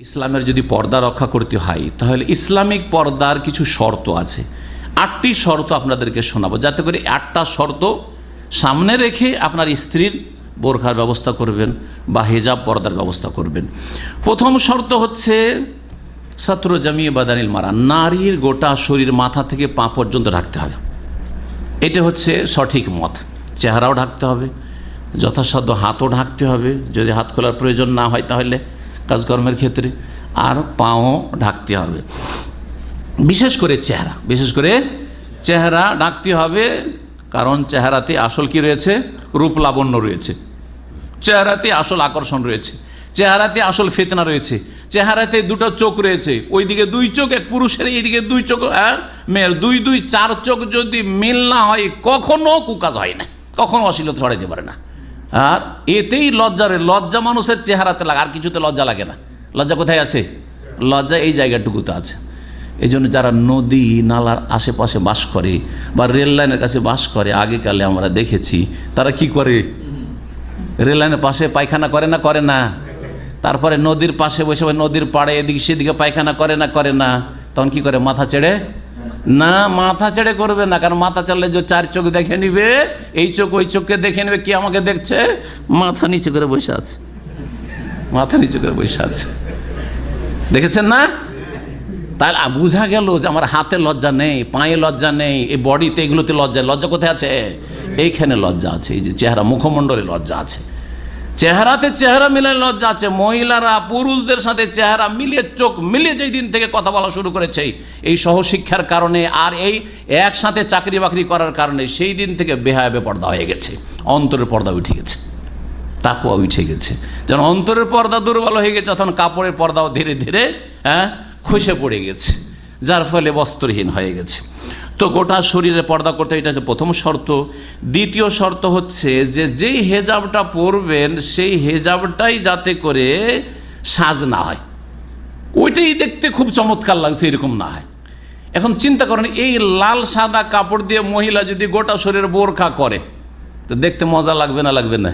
ইসলামের যদি পর্দা রক্ষা করতে হয়, তাহলে ইসলামিক পর্দার কিছু শর্ত আছে। আটটি শর্ত আপনাদেরকে শোনাবো। যাতে করে আটটা শর্ত সামনে রেখে আপনার স্ত্রীর বোরখার ব্যবস্থা করবেন বা হেজাব পর্দার ব্যবস্থা করবেন। প্রথম শর্ত হচ্ছে ছাত্র জামিয়ে বাদানিল মারা। নারীর গোটা শরীর মাথা থেকে পা পর্যন্ত ঢাকতে হবে। এটা হচ্ছে সঠিক মত। চেহারাও ঢাকতে হবে। যথাসাধ্য হাতও ঢাকতে হবে। যদি হাত খোলার প্রয়োজন না হয় তাহলে কাজকর্মের ক্ষেত্রে আর পাও ঢাকতে হবে। বিশেষ করে চেহারা বিশেষ করে চেহারা ঢাকতে হবে কারণ চেহারাতে আসল কি রয়েছে? রূপ লাবণ্য রয়েছে। চেহারাতে আসল আকর্ষণ রয়েছে। চেহারাতে আসল ফেতনা রয়েছে। চেহারাতে দুটো চোখ রয়েছে। ওইদিকে দুই চোখ এক পুরুষের এইদিকে দুই চোখ হ্যাঁ, মেয়ের দুই দুই চার চোখ যদি মিল না হয় কখনো কুকাজ হয় না। কখনো অশ্লীলতা ছড়াইতে পারে না। আর এতেই লজ্জার লজ্জা মানুষের চেহারাতে লাগে, আর কিছুতে লজ্জা লাগে না। লজ্জা কোথায় আছে? লজ্জা এই জায়গাটুকুতে আছে। এই জন্য যারা নদী, নালার আশেপাশে বাস করে বা রেল লাইনের কাছে বাস করে, আগেকালে আমরা দেখেছি, তারা কি করে? রেল লাইনের পাশে পায়খানা করে না করে না? তারপরে নদীর পাশে বসে নদীর পাড়ে, এদিকে সেদিকে পায়খানা করে না করে না? তখন কি করে? মাথা ছেড়ে না, মাথা ছেড়ে করবে না, কারণ মাথা চাললে যে চার চোখ দেখে নিবে, এই চোখ ওই চোখকে দেখে নেবে, কি আমাকে দেখছে? মাথা নিচে করে বসে আছে। মাথা নিচে করে বসে আছে। দেখেছেন না? তাহলে বোঝা গেল যে আমার হাতে লজ্জা নেই, পায়ে লজ্জা নেই, এই বডিতে এগুলোতে লজ্জা লজ্জা কোথায় আছে? এইখানে লজ্জা আছে, এই যে চেহারা মুখমণ্ডলে লজ্জা আছে। চেহারাতে চেহারা মিলে লজ্জা আছে। মহিলারা, পুরুষদের সাথে চেহারা মিলিয়ে চোখ মিলিয়ে যেই দিন থেকে কথা বলা শুরু করেছে, এই সহশিক্ষার কারণে আর এই একসাথে চাকরি বাকরি করার কারণে সেই দিন থেকে বেহায়াবে পর্দা হয়ে গেছে। অন্তরের পর্দা উঠে গেছে। তাকুয়া উঠে গেছে। যেন অন্তরের পর্দা দুর্বল হয়ে গেছে, তখন কাপড়ের পর্দাও ধীরে ধীরে হ্যাঁ খসে পড়ে গেছে। যার ফলে বস্ত্রহীন হয়ে গেছে। তো গোটা শরীরে পর্দা করতে এটা হচ্ছে প্রথম শর্ত। দ্বিতীয় শর্ত হচ্ছে যে যেই হেজাবটা পরবেন, সেই হেজাবটাই যাতে করে সাজ না হয়। ওইটাই দেখতে খুব চমৎকার লাগছে, এরকম না হয়। এখন চিন্তা করেন, এই লাল সাদা কাপড় দিয়ে মহিলা যদি গোটা শরীরে বোরখা করে, তো দেখতে মজা লাগবে না লাগবে না?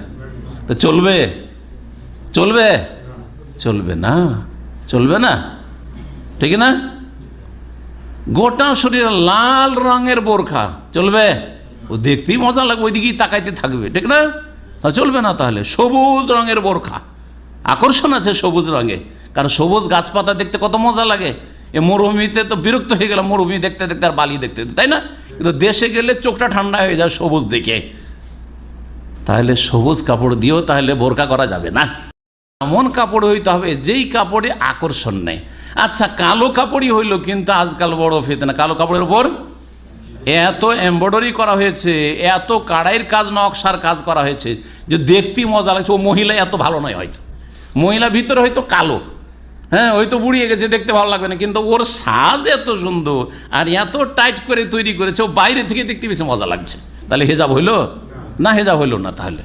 তো চলবে? চলবে? চলবে না? চলবে না? ঠিক না? গোটা শরীরে লাল রঙের বোরখা। চলবে? ও দেখতেই মজা লাগবে, ওইদিকেই তাকাইতে থাকবে, ঠিক না? তা চলবে না তাহলে, সবুজ রঙের বোরখা। আকর্ষণ আছে সবুজ রঙে, কারণ সবুজ গাছপাতা দেখতে কত মজা লাগে। এ মরুভূমিতে তো বিরক্ত হয়ে গেলাম, মরুভূমি দেখতে দেখতে আর বালি দেখতে তাই না? কিন্তু দেশে গেলে চোখটা ঠান্ডা হয়ে যায় সবুজ দেখে। তাহলে সবুজ কাপড় দিয়েও তাহলে বোরকা করা যাবে না। এমন কাপড় হইতে হবে, যেই কাপড়ে আকর্ষণ নেই। আচ্ছা কালো কাপড়ই হইল কিন্তু আজকাল বড় ফেতে কালো কাপড়ের উপর এত এমব্রয়ডারি করা হয়েছে, এত কাড়াইয়ের কাজ, নকশার কাজ করা হয়েছে যে দেখতেই মজা লাগছে। ও মহিলা এত ভালো নয় হয়তো। মহিলা ভিতরে হয়তো কালো। হ্যাঁ হয়তো বুড়িয়ে গেছে, দেখতে ভালো লাগবে না। কিন্তু ওর সাজ এত সুন্দর আর এত টাইট করে তৈরি করেছে, ও বাইরে থেকে দেখতে বেশি মজা লাগছে। তাহলে হেজাব হইল? না, হেজাব হইল না তাহলে।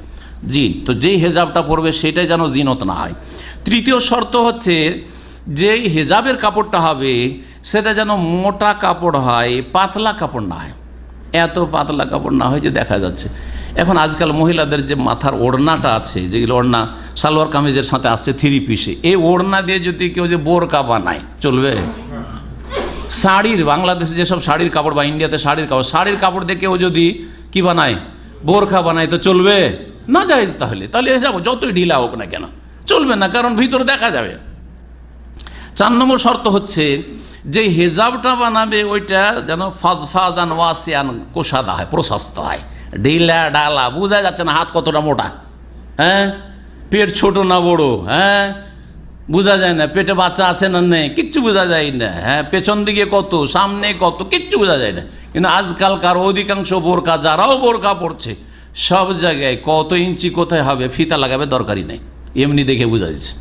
জি, তো যেই হেজাবটা পরবে, সেটাই যেন জিনত না হয়। তৃতীয় শর্ত হচ্ছে যেই হেজাবের কাপড়টা হবে, সেটা যেন মোটা কাপড় হয়, পাতলা কাপড় না হয়। এত পাতলা কাপড় না হয় যে দেখা যাচ্ছে। এখন আজকাল মহিলাদের যে মাথার ওড়নাটা আছে, যেগুলো ওড়না, সালোয়ার কামিজের সাথে আসছে থ্রি পিসে, এই ওড়না দিয়ে যদি কেউ যে বোরকা বানায়, চলবে? শাড়ির, বাংলাদেশে যেসব শাড়ির কাপড় বা ইন্ডিয়াতে শাড়ির কাপড় শাড়ির কাপড় দিয়ে কেউ যদি কি বানায়? বোরখা বানায়, তো চলবে? না যাইজ তাহলে। তাহলে যাব যতই ঢিলা হোক না কেন, চলবে না, কারণ ভিতরে দেখা যাবে। চার নম্বর শর্ত হচ্ছে যে হেজাবটা বানাবে ওইটা যেন ফাজফাজান ওয়াসিয়ান কোষাদা হয়, প্রশস্ত হয়। ঢিলা ডালা বোঝা যাচ্ছে না হাত কতটা মোটা। হ্যাঁ? পেট ছোট না বড় হ্যাঁ? বোঝা যায় না পেটে বাচ্চা আছে না নেই, কিচ্ছু বোঝা যায় না। হ্যাঁ পেছন দিকে কত, সামনে কত, কিচ্ছু বোঝা যায় না। কিন্তু আজকালকার অধিকাংশ বোরকা, যারাও বোরকা পড়ছে সব জায়গায় কত ইঞ্চি কোথায় হবে, ফিতা লাগাবে দরকারই নেই। এমনি দেখে বোঝা যাচ্ছে।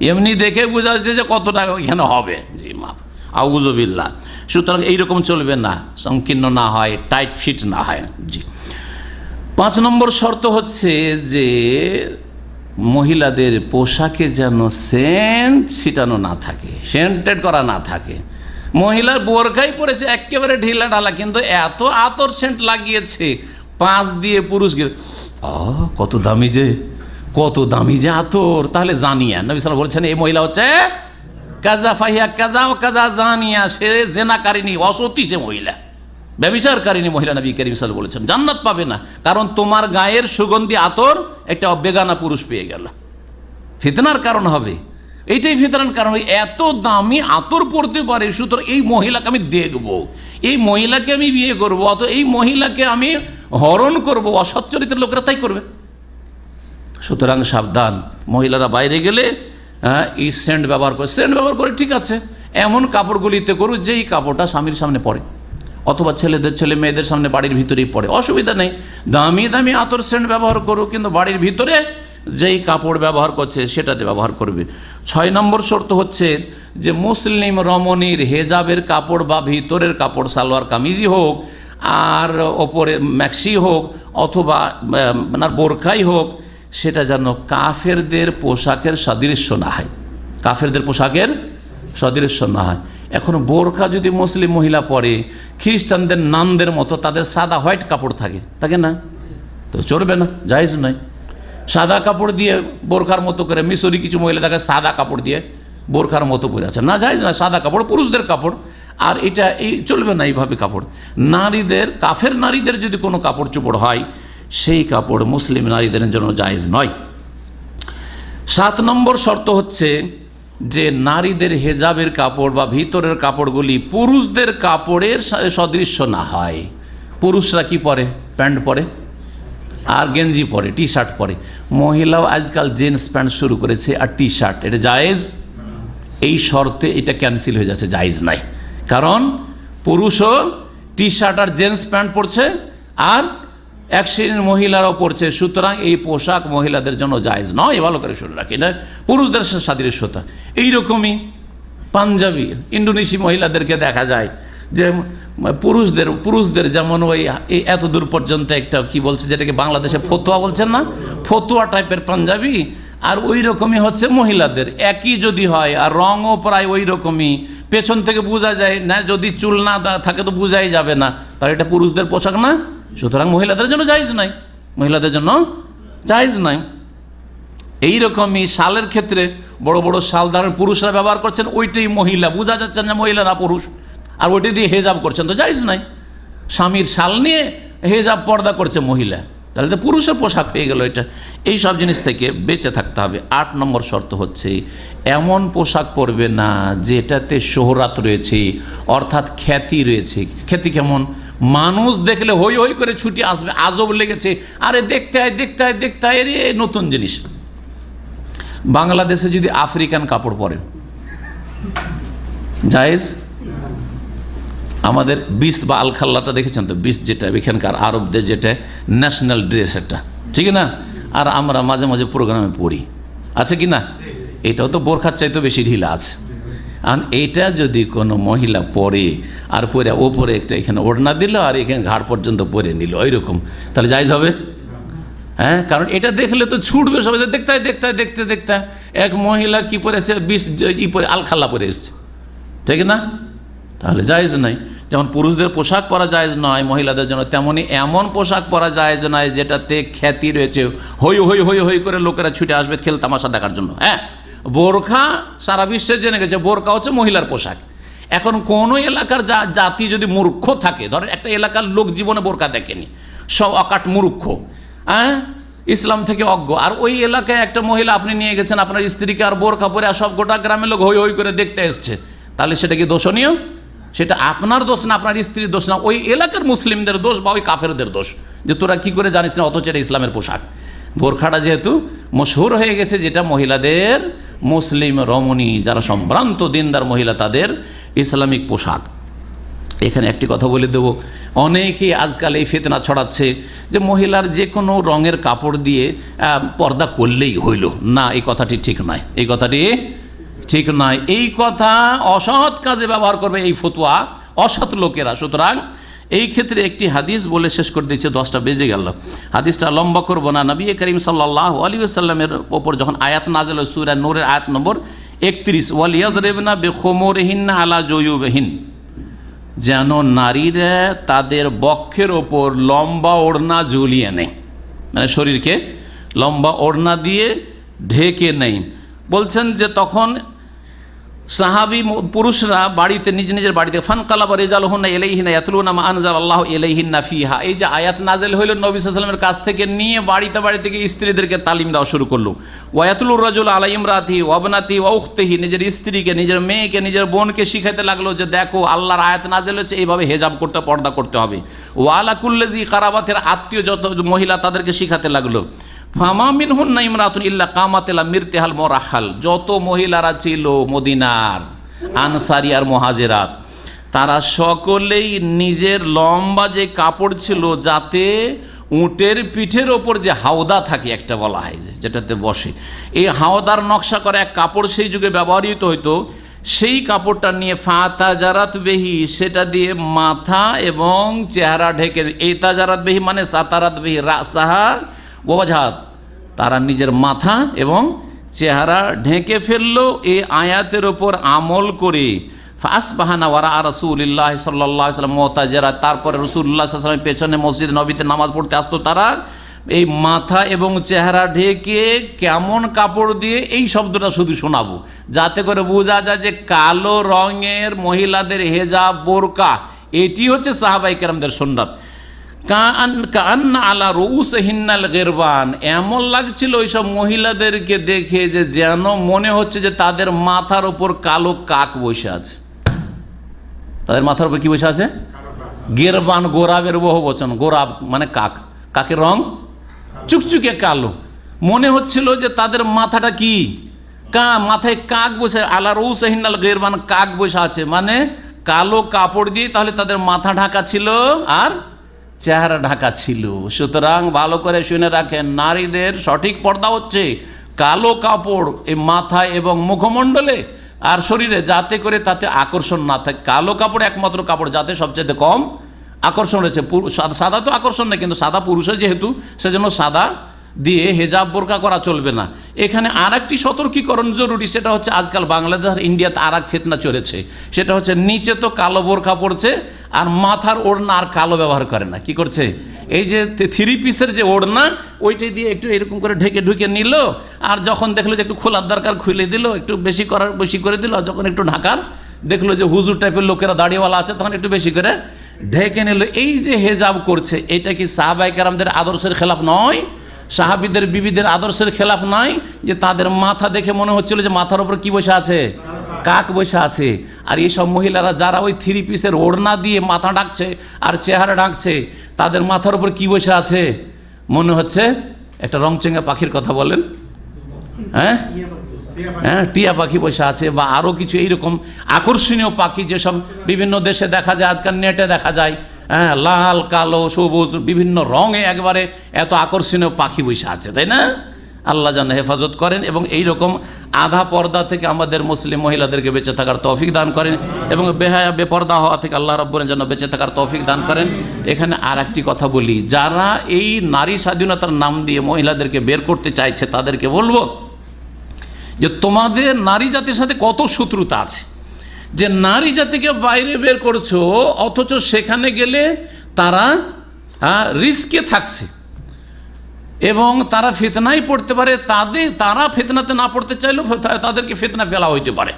এমনি দেখে বোঝা যাচ্ছে যে কত টাকা ওইখানে হবে। জি মাপ আউজবিল্লা সুতরাং এইরকম চলবে না। সংকীর্ণ না হয় টাইট ফিট না হয়। জি। পাঁচ নম্বর শর্ত হচ্ছে যে মহিলাদের পোশাকে যেন সেন্ট ছিটানো না থাকে সেন্টেড করা না থাকে। মহিলার বোরখাই পরেছে একেবারে ঢিলা ঢালা কিন্তু এত আতর সেন্ট লাগিয়েছে পাঁচ দিয়ে পুরুষ গিয়ে আ, কত দামি যে। কত দামি যে আতর, তাহলে জানিয়া নবী সাল্লাম বলছেন, এই মহিলা হচ্ছে কাজা ফাহিয়া কাজা ও কাজা জানিয়া, সে জেনাকারিনী অসতী সে মহিলা। ব্যবিচারকারিনী মহিলা নবী করিম সাল বলেছেন, জান্নাত পাবে না। কারণ তোমার গায়ের সুগন্ধি আতর একটা অবেগানা পুরুষ পেয়ে গেল। ফিতনার কারণ হবে। এইটাই ফিতনার কারণ। এত দামি আতর পড়তে পারে, সুতরাং এই মহিলাকে আমি দেখব। এই মহিলাকে আমি বিয়ে করব অত এই মহিলাকে আমি হরণ করব। অসচ্চরিত্রের লোকেরা তাই করবে। সুতরাং সাবধান। মহিলারা বাইরে গেলে হ্যাঁ, এই সেন্ট ব্যবহার করে সেন্ট ব্যবহার করে ঠিক আছে। এমন কাপড়গুলিতে করুক যেই কাপড়টা স্বামীর সামনে পড়ে অথবা ছেলেদের ছেলে মেয়েদের সামনে বাড়ির ভিতরেই পড়ে। অসুবিধা নেই। দামি দামি আতর সেন্ট ব্যবহার করুক কিন্তু বাড়ির ভিতরে যেই কাপড় ব্যবহার করছে সেটাতে ব্যবহার করবে। ছয় নম্বর শর্ত হচ্ছে যে মুসলিম রমণীর হেজাবের কাপড় বা ভিতরের কাপড় সালোয়ার কামিজই হোক আর ওপরে ম্যাক্সি হোক অথবা আপনার বোরখাই হোক সেটা যেন কাফেরদের পোশাকের সদৃশ্য না হয়। কাফেরদের পোশাকের সদৃশ্য না হয়। এখন বোরখা যদি মুসলিম মহিলা পরে, খ্রিস্টানদের নামদের মতো তাদের সাদা হোয়াইট কাপড় থাকে থাকে না? তো চলবে না, জায়জ নয়। সাদা কাপড় দিয়ে বোরখার মতো করে, মিশরি কিছু মহিলা থাকে সাদা কাপড় দিয়ে বোরখার মতো পরে আছে না, জায়জ না সাদা কাপড়, পুরুষদের কাপড়। আর এটা এই চলবে না এইভাবে কাপড়। নারীদের, কাফের নারীদের যদি কোনো কাপড় চোপড় হয় সেই কাপড় মুসলিম নারীদের জন্য জায়েজ নয়। সাত নম্বর শর্ত হচ্ছে যে নারীদের হেজাবের কাপড় বা ভিতরের কাপড়গুলি পুরুষদের কাপড়ের সদৃশ্য না হয়। পুরুষরা কি পরে? প্যান্ট পরে। আর গেঞ্জি পরে টি শার্ট পরে। মহিলাও আজকাল জিন্স প্যান্ট শুরু করেছে আর টি শার্ট এটা জায়েজ? এই শর্তে এটা ক্যান্সেল হয়ে যাচ্ছে, জায়েজ নাই কারণ পুরুষও টি শার্ট আর জিন্স প্যান্ট পরছে আর এক শ্রেণির মহিলারাও পরছে সুতরাং এই পোশাক মহিলাদের জন্য জায়জ নয় ভালো করে শুনে রাখি। না পুরুষদের সাদৃশ্যতা। এইরকমই পাঞ্জাবি ইন্ডোনেশি মহিলাদেরকে দেখা যায় যে পুরুষদের পুরুষদের যেমন ওই এই এত দূর পর্যন্ত একটা কি বলছে, যেটাকে বাংলাদেশে ফতুয়া বলছেন না? ফতুয়া টাইপের পাঞ্জাবি, আর ওই রকমই হচ্ছে মহিলাদের। একই যদি হয়, আর রঙও প্রায় ওই রকমই পেছন থেকে বোঝা যায়, না, যদি চুল না থাকে তো বোঝাই যাবে না। তাহলে এটা পুরুষদের পোশাক না? সুতরাং মহিলাদের জন্য জায়জ নাই। মহিলাদের জন্য জায়জ নাই। এইরকমই শালের ক্ষেত্রে বড় বড় শাল ধারণ পুরুষরা ব্যবহার করছেন, ওইটাই মহিলা। বোঝা যাচ্ছে না মহিলা না পুরুষ। আর ওইটাই দিয়ে হেজাব করছেন, তো জায়জ নাই। স্বামীর শাল নিয়ে হেজাব পর্দা করছে মহিলা। তাহলে তো পুরুষের পোশাক হয়ে গেল এটা। এই সব জিনিস থেকে বেঁচে থাকতে হবে। আট নম্বর শর্ত হচ্ছে, এমন পোশাক পরবে না যেটাতে শোহরাত রয়েছে, অর্থাৎ খ্যাতি রয়েছে। খ্যাতি কেমন? মানুষ দেখলে হই হই করে ছুটি আসবে, আজব লেগেছে। আরে দেখতে হয় দেখতে হয় দেখতে হয় রে নতুন জিনিস। বাংলাদেশে যদি আফ্রিকান কাপড় পরেন জায়েজ? আমাদের বিস বা আলখাল্লাটা দেখেছেন তো? বিস যেটা, এখানকার আরবদের যেটা ন্যাশনাল ড্রেস একটা। ঠিক না? আর আমরা মাঝে মাঝে প্রোগ্রামে পড়ি আছে কি না? এটাও তো বোরখার চাইতে বেশি ঢিলা আছে। আর এইটা যদি কোনো মহিলা পরে আর পরে ওপরে একটা এখানে ওড়না দিল আর এখানে ঘাড় পর্যন্ত পরে নিল ওই রকম তাহলে যাইজ হবে? হ্যাঁ কারণ এটা দেখলে তো ছুটবে সবাই দেখতে দেখতে দেখতে দেখতে এক মহিলা কি এসে বিষ ই পরে, আলখাল্লা পরে এসছে। ঠিক না? তাহলে জায়েজ নাই। যেমন পুরুষদের পোশাক পরা জায়েজ নয়, মহিলাদের জন্য তেমনি এমন পোশাক পরা জায়েজ নয়, যেটাতে খ্যাতি রয়েছে। হই হই হই হই করে লোকেরা ছুটে আসবে, খেল তামাশা দেখার জন্য। হ্যাঁ? বোরখা সারা বিশ্বে জেনে গেছে, বোরখা হচ্ছে মহিলার পোশাক। এখন কোনো এলাকার যা জাতি যদি মূর্খ থাকে ধর একটা এলাকার লোক জীবনে বোরখা দেখেনি, সব অকাট মূর্খ হ্যাঁ? ইসলাম থেকে অজ্ঞ। আর ওই এলাকায় একটা মহিলা আপনি নিয়ে গেছেন, আপনার স্ত্রীকে আর বোরখা পরে আর সব গোটা গ্রামের লোক হই হই করে দেখতে এসছে। তাহলে সেটা কি দোষণীয়? সেটা আপনার দোষ না, আপনার স্ত্রীর দোষ না, ওই এলাকার মুসলিমদের দোষ বা ওই কাফেরদের দোষ। যে তোরা কি করে জানিস না, অথচ এটা ইসলামের পোশাক। বোরখাটা যেহেতু মশহুর হয়ে গেছে, যেটা মহিলাদের মুসলিম, রমণী যারা সম্ভ্রান্ত দিনদার মহিলা, তাদের ইসলামিক পোশাক। এখানে একটি কথা বলে দেব, অনেকেই আজকাল এই ফেতনা ছড়াচ্ছে যে মহিলার যে কোনো রঙের কাপড় দিয়ে পর্দা করলেই হইল। না, এই কথাটি ঠিক নয়। এই কথাটি ঠিক নয়। এই কথা অসৎ কাজে ব্যবহার করবে এই ফতুয়া, অসৎ লোকেরা। সুতরাং এই ক্ষেত্রে একটি হাদিস বলে শেষ করে দিচ্ছে, দশটা বেজে গেল। হাদিসটা লম্বা করব না। নবী করিম সাল্লাহ আলী সাল্লামের ওপর যখন আয়াত নাজল সুরা নূরের আয়াত নম্বর একত্রিশ ওয়ালিয়াদ রেবনা বেখোমরহিন আলা জয়ুবহীন, যেন নারীরা তাদের বক্ষের ওপর লম্বা ওড়না ঝুলিয়ে নেয়। মানে শরীরকে লম্বা ওড়না দিয়ে ঢেকে নেই বলছেন যে তখন সাহাবি পুরুষরা বাড়িতে, নিজ নিজের বাড়িতে ফান কালাবা রেজাল হন্না এলাইহিনা ইয়াতলুনা মা আনজাল আল্লাহ এলাইহিন্না ফিহা। এই যে আয়াত নাজেল হইল, নবী সাল্লামের কাছ থেকে নিয়ে বাড়িতে বাড়ি থেকে স্ত্রীদেরকে তালিম দেওয়া শুরু করল। ওয়াতুলুর রাজুল আলা ইমরাতি ওয়াবনাতি ওয়াউখতেহি নিজের স্ত্রীকে, নিজের মেয়েকে, নিজের বোনকে শিখাতে লাগল যে দেখো, আল্লাহর আয়াত নাজেল হচ্ছে, এইভাবে হেজাব করতে পর্দা করতে হবে। ওয়ালা কুল্লেজি কারাবাতের আত্মীয় যত মহিলা তাদেরকে শিখাতে লাগল। ফামামিন হুন্না ইমরাতুন ইল্লা কামাতেলা মিরতেহাল মোরাহাল। যত মহিলারা ছিল মদিনার, আনসারি আর মহাজেরাত, তারা সকলেই নিজের লম্বা যে কাপড় ছিল, যাতে উটের পিঠের ওপর যে হাওদা থাকে, একটা বলা হয় যে, যেটাতে বসে। এই হাওদার নকশা করা এক কাপড় সেই যুগে ব্যবহৃত হতো সেই কাপড়টা নিয়ে ফাতা জারাত বেহি, সেটা দিয়ে মাথা এবং চেহারা ঢেকে, এই তাজারাত বেহি মানে সাতারাত বেহি, রাসাহা ওবাজাত তারা নিজের মাথা এবং চেহারা ঢেকে ফেলল এই আয়াতের ওপর আমল করে। ফাস বাহানা ওরা ওয়ারা রসুল্লাহ সাল্লাহ সাল্লাম, মোতাজেরা, তারপরে রসুল্লাহ সাল্লামের পেছনে মসজিদ নবীতে নামাজ পড়তে আসতো তারা। এই মাথা এবং চেহারা ঢেকে কেমন কাপড় দিয়ে এই শব্দটা শুধু শোনাবো, যাতে করে বোঝা যায় যে কালো রঙের মহিলাদের হেজাব, বোরকা, এটি হচ্ছে সাহাবাই কেরামদের সুন্নাত। কান আলা রউস হিন্নাল গেরবান। এমন লাগছিল ওইসব মহিলাদেরকে দেখে যে যেন মনে হচ্ছে যে তাদের মাথার ওপর কালো কাক বসে আছে। তাদের মাথার উপর কি বসে আছে? গেরবান, গোরাবের বহু বচন। গোরাব মানে কাক। কাকের রং? চুকচুকে কালো। মনে হচ্ছিল যে তাদের মাথাটা কি? কা মাথায় কাক বসে আলা রৌস হিন্নাল গেরবান কাক বসে আছে। মানে কালো কাপড় দিয়ে তাহলে তাদের মাথা ঢাকা ছিল আর চেহারা ঢাকা ছিল। সুতরাং ভালো করে শুনে রাখেন, নারীদের সঠিক পর্দা হচ্ছে কালো কাপড় এই মাথায় এবং মুখমণ্ডলে আর শরীরে, যাতে করে তাতে আকর্ষণ না থাকে। কালো কাপড় একমাত্র কাপড়, যাতে সবচেয়ে কম আকর্ষণ রয়েছে। সাদা- তো আকর্ষণ নেই, কিন্তু সাদা পুরুষের যেহেতু, সেজন্য সাদা দিয়ে হেজাব বোরকা করা চলবে না। এখানে আর একটি সতর্কীকরণ জরুরি, সেটা হচ্ছে আজকাল বাংলাদেশ আর ইন্ডিয়াতে আর এক ফেতনা চলেছে। সেটা হচ্ছে নিচে তো কালো বোরকা পড়ছে আর মাথার ওড়না আর কালো ব্যবহার করে না। কি করছে? এই যে থ্রি পিসের যে ওড়না ওইটাই দিয়ে একটু এরকম করে ঢেকে ঢুকে নিল আর যখন দেখল যে একটু খোলার দরকার খুলে দিল, একটু বেশি করার, বেশি করে দিল যখন একটু ঢাকার দেখল যে হুজুর টাইপের লোকেরা দাড়িওয়ালা আছে, তখন একটু বেশি করে ঢেকে নিল। এই যে হেজাব করছে, এটা কি সাহাবাই কারামদের আদর্শের খেলাফ নয়? সাহাবিদের, বিবিদের আদর্শের খেলাফ নয়? যে তাদের মাথা দেখে মনে হচ্ছিল যে মাথার উপর কি বসে আছে? কাক বসে আছে। আর এইসব মহিলারা যারা ওই থ্রি পিসের ওড়না দিয়ে মাথা ডাকছে আর চেহারা ডাকছে তাদের মাথার উপর কি বসে আছে? মনে হচ্ছে একটা রংচেঙ্গা পাখির কথা বলেন। হ্যাঁ? হ্যাঁ টিয়া পাখি বসে আছে বা আরও কিছু এইরকম আকর্ষণীয় পাখি যেসব বিভিন্ন দেশে দেখা যায়, আজকাল নেটে দেখা যায়। হ্যাঁ লাল, কালো, সবুজ, বিভিন্ন রঙে একবারে এত আকর্ষণীয় পাখি বসে আছে, তাই না? আল্লাহ যেন হেফাজত করেন এবং এই রকম আধা পর্দা থেকে আমাদের মুসলিম মহিলাদেরকে বেঁচে থাকার তৌফিক দান করেন এবং বেহায়া, বেপর্দা হওয়া থেকে আল্লাহ রব্বরের যেন বেঁচে থাকার তৌফিক দান করেন। এখানে আর একটি কথা বলি, যারা এই নারী স্বাধীনতার নাম দিয়ে মহিলাদেরকে বের করতে চাইছে, তাদেরকে বলব যে তোমাদের নারী জাতির সাথে কত শত্রুতা আছে। যে নারী জাতিকে বাইরে বের করছ, অথচ সেখানে গেলে তারা রিস্কে থাকছে। এবং তারা ফেতনাই পড়তে পারে, তাদের, তারা ফেতনাতে না পড়তে চাইলেও তাদেরকে ফেতনা ফেলা হইতে পারে।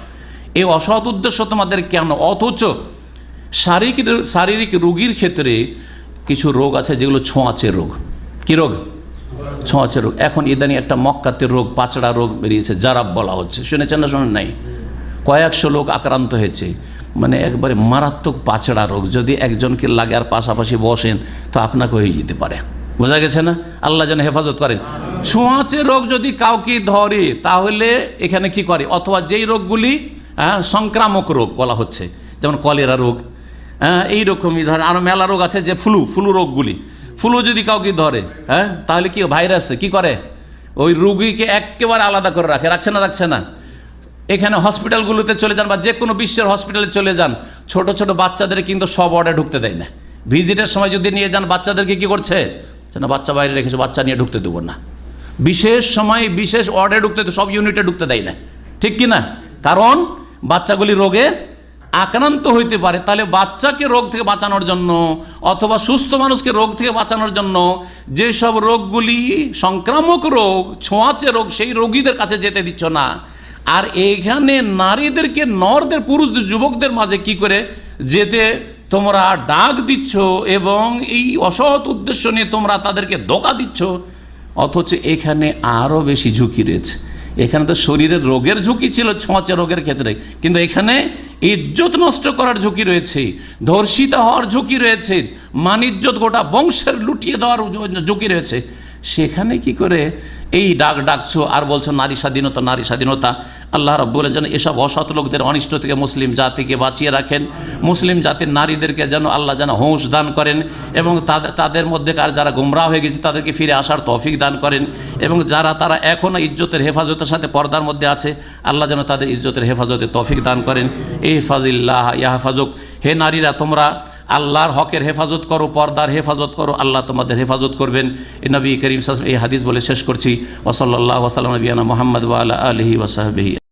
এই অসৎ উদ্দেশ্য তোমাদের কেন? অথচ শারীরিক শারীরিক রোগীর ক্ষেত্রে কিছু রোগ আছে যেগুলো ছোঁয়াচে রোগ। কী রোগ? ছোঁয়াচে রোগ। এখন ইদানি একটা মক্কাতে রোগ, পাচড়া রোগ বেরিয়েছে, জারাব বলা হচ্ছে। শুনেছেন না, শোনেন নাই? কয়েকশো লোক আক্রান্ত হয়েছে। মানে একবারে মারাত্মক পাচড়া রোগ। যদি একজনকে লাগে আর পাশাপাশি বসেন, তো আপনাকে হয়ে যেতে পারে। বোঝা গেছে না? আল্লাহ যেন হেফাজত করেন। ছোঁয়াচে রোগ যদি কাউকে ধরে, তাহলে এখানে কি করে? অথবা যেই রোগগুলি সংক্রামক রোগ বলা হচ্ছে, যেমন কলেরা রোগ হ্যাঁ এইরকমই ধরেন। আরও মেলা রোগ আছে যে ফ্লু ফ্লু রোগগুলি। ফ্লু যদি কাউকে ধরে হ্যাঁ তাহলে কি ভাইরাসে কি করে? ওই রুগীকে একেবারে আলাদা করে রাখে। রাখছে না রাখছে না? এখানে হসপিটালগুলোতে চলে যান বা যে কোনো বিশ্বের হসপিটালে চলে যান, ছোট ছোট বাচ্চাদের কিন্তু সব অর্ডার ঢুকতে দেয় না। ভিজিটের সময় যদি নিয়ে যান, বাচ্চাদেরকে কি করছে? যেন বাচ্চা বাইরে রেখেছে, বাচ্চা নিয়ে ঢুকতে দেবো না। বিশেষ সময়, বিশেষ অর্ডারে ঢুকতে সব ইউনিটে ঢুকতে দেয় না। ঠিক কি না কারণ বাচ্চাগুলি রোগে আক্রান্ত হইতে পারে। তাহলে বাচ্চাকে রোগ থেকে বাঁচানোর জন্য অথবা সুস্থ মানুষকে রোগ থেকে বাঁচানোর জন্য যেসব রোগগুলি সংক্রামক রোগ, ছোঁয়াচে রোগ, সেই রোগীদের কাছে যেতে দিচ্ছ না। আর এইখানে নারীদেরকে, নরদের, পুরুষদের, যুবকদের মাঝে কি করে যেতে তোমরা ডাক দিচ্ছ এবং এই অসৎ উদ্দেশ্য নিয়ে তোমরা তাদেরকে ধোকা দিচ্ছ। অথচ এখানে আরও বেশি ঝুঁকি রয়েছে। এখানে তো শরীরের রোগের ঝুঁকি ছিল, ছোঁয়াচে রোগের ক্ষেত্রে। কিন্তু এখানে ইজ্জত নষ্ট করার ঝুঁকি রয়েছে, ধর্ষিতা হওয়ার ঝুঁকি রয়েছে মানিজ্জত গোটা বংশের লুটিয়ে দেওয়ার ঝুঁকি রয়েছে। সেখানে কি করে এই ডাক ডাকছো আর বলছো নারী স্বাধীনতা নারী স্বাধীনতা? আল্লাহ রব্বুল যেন এসব অসৎ লোকদের অনিষ্ট থেকে মুসলিম জাতিকে বাঁচিয়ে রাখেন। মুসলিম জাতির নারীদেরকে যেন আল্লাহ যেন হোঁশ দান করেন এবং তাদের তাদের মধ্যেকার যারা গুমরা হয়ে গেছে তাদেরকে ফিরে আসার তৌফিক দান করেন এবং যারা, তারা এখনও ইজ্জতের হেফাজতের সাথে পর্দার মধ্যে আছে, আল্লাহ যেন তাদের ইজ্জতের হেফাজতে তৌফিক দান করেন। এ হেফাজিল্লাহ ইয়া হেফাজুক হে নারীরা, তোমরা আল্লাহর হকের হেফাজত করো, পর্দার হেফাজত করো, আল্লাহ তোমাদের হেফাজত করবেন। এই নবী করিম সাস এই হাদিস বলে শেষ করছি। ওসল্লাহ ওসালাম নবীনা মোহাম্মদ ওয়ালা আলহি ওসাহবিহি